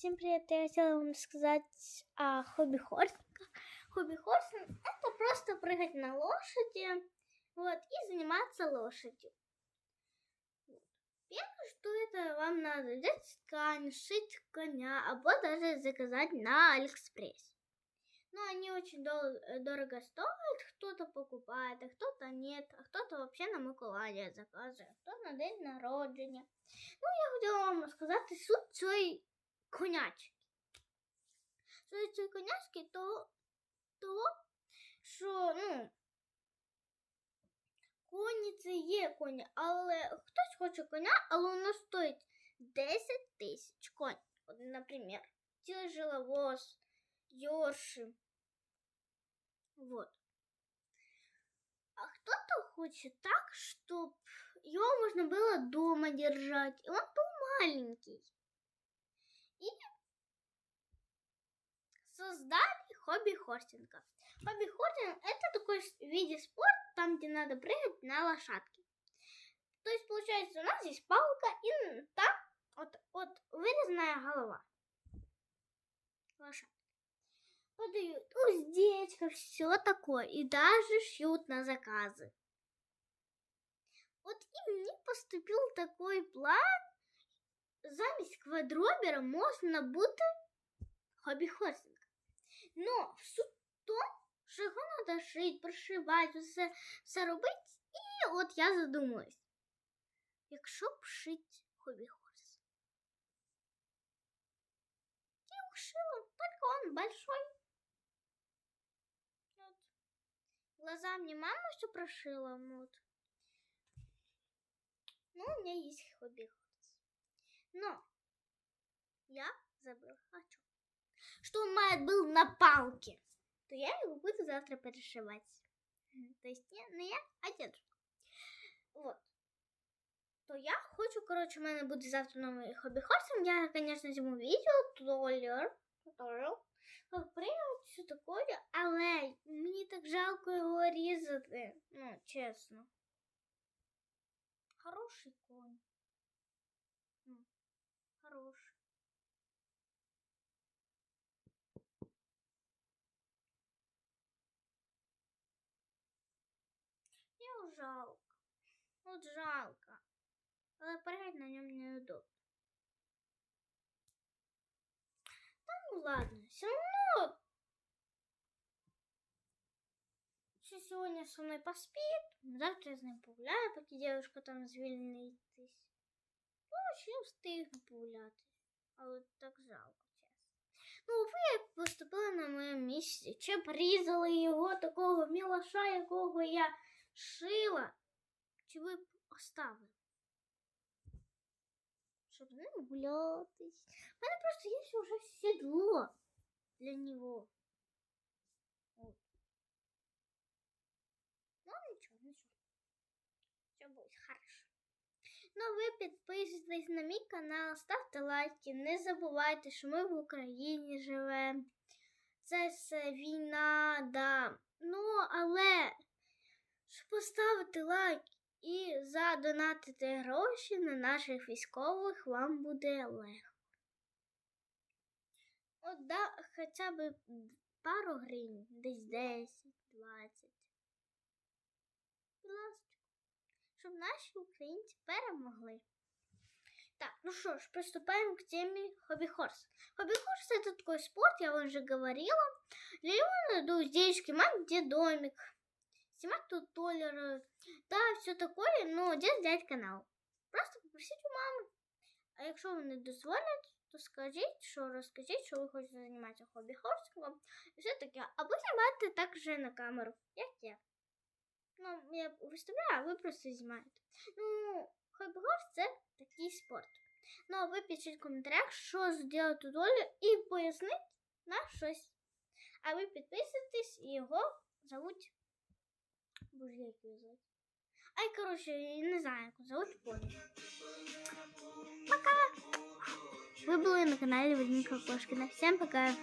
Всем привет! Я хотела вам сказать о хобби-хорсингах. Хобби-хорсинг – это просто прыгать на лошади вот, и заниматься лошадью. Вот. Первое, что это вам надо взять ткань, шить коня, або даже заказать на Алиэкспрессе. Но они очень дол- э, дорого стоят, кто-то покупает, а кто-то нет, а кто-то вообще на Миколая заказує, а хто на день народження. Ну, я хотіла вам сказати суть цієї конячки. Суть цієї конячки то того, що, ну, коні це є коні, але хтось хоче коня, але воно стоїть 10 тисяч конь. От, наприклад, цілий жиловоз, Йорши. Вот. А кто-то хочет так, чтобы его можно было дома держать. И он был маленький. И создали хобби хортинга. Хобби хортинг это такой виде спорта, там, где надо прыгать на лошадке. То есть, получается, у нас есть палка, и там вот, вот вырезанная голова. Лошадки. Подают уздечка, все такое. И даже шьют на заказы. Вот и мне поступил такой план. Замість квадробера можна бути хобі-хостинг. Но суть в тому, що його треба шити, прошивати, все, все робити. І от я задумалась. Якщо б шити хобі-хорс. Я шила, только он большой. Вот. Глаза мне мама все прошила, вот. Ну, у меня есть хобби. Но я забыла хочу. Что он мает был на палке. То я его буду завтра перешивать. То есть не, не я, а дедушка. Вот. То я хочу, короче, у мене буде завтра новий хобі хорсом. Я, конечно, зніму відео, туторіал, туторіал, як прийняти, все таке, але мені так жалко його різати, ну, чесно. Хороший конь. Хороший. Його жалко. От жалко. Але прыгать на нем неудобно. Да ну ладно, все равно Ще сегодня со мной поспит, завтра я з ним погуляю, поки девушка там звільнитись. Ну, ще встигну погуляти. Але так жалко, чесно. Ну, ви як поступили на моєму місці, чи б різали його такого мілаша, якого я шила, чи ви б оставили? Щоб з гулятись. У мене просто є вже сідло для нього. От. Ну, нічого, нічого. Все буде хорошо. Ну, ви підписуйтесь на мій канал, ставте лайки, не забувайте, що ми в Україні живемо. Це все війна, да. Ну, але щоб поставити лайк і задонатити гроші на наших військових вам буде легко. От да, хоча б пару гривень, десь 10, 20. Будь ласка, наші українці перемогли. Так, ну что ж, приступаем к теме хобби-хорс. Хобби-хорс это такой спорт, я вам уже говорила. Для него надо уздечки, мать где домик, снимать туториалы, да, все такое, но где взять канал? Просто попросить у мами. А якщо вони дозволять, то скажіть, що розкажіть, що ви хочете займатися хобі-хорсингом і все таке. Або знімати так же на камеру, як я. Ну, я виставляю, а ви просто знімаєте. Ну, хобі-хорс це такий спорт. Ну, а ви пишіть в коментарях, що зробити туторіал і поясніть на щось. А ви підписуйтесь і його зовуть. Боже, як його звуть? Ай, коротше, не знаю, як його зовуть, понял. Пока! Ви були на каналі Вадимка Кошкіна. Всім пока!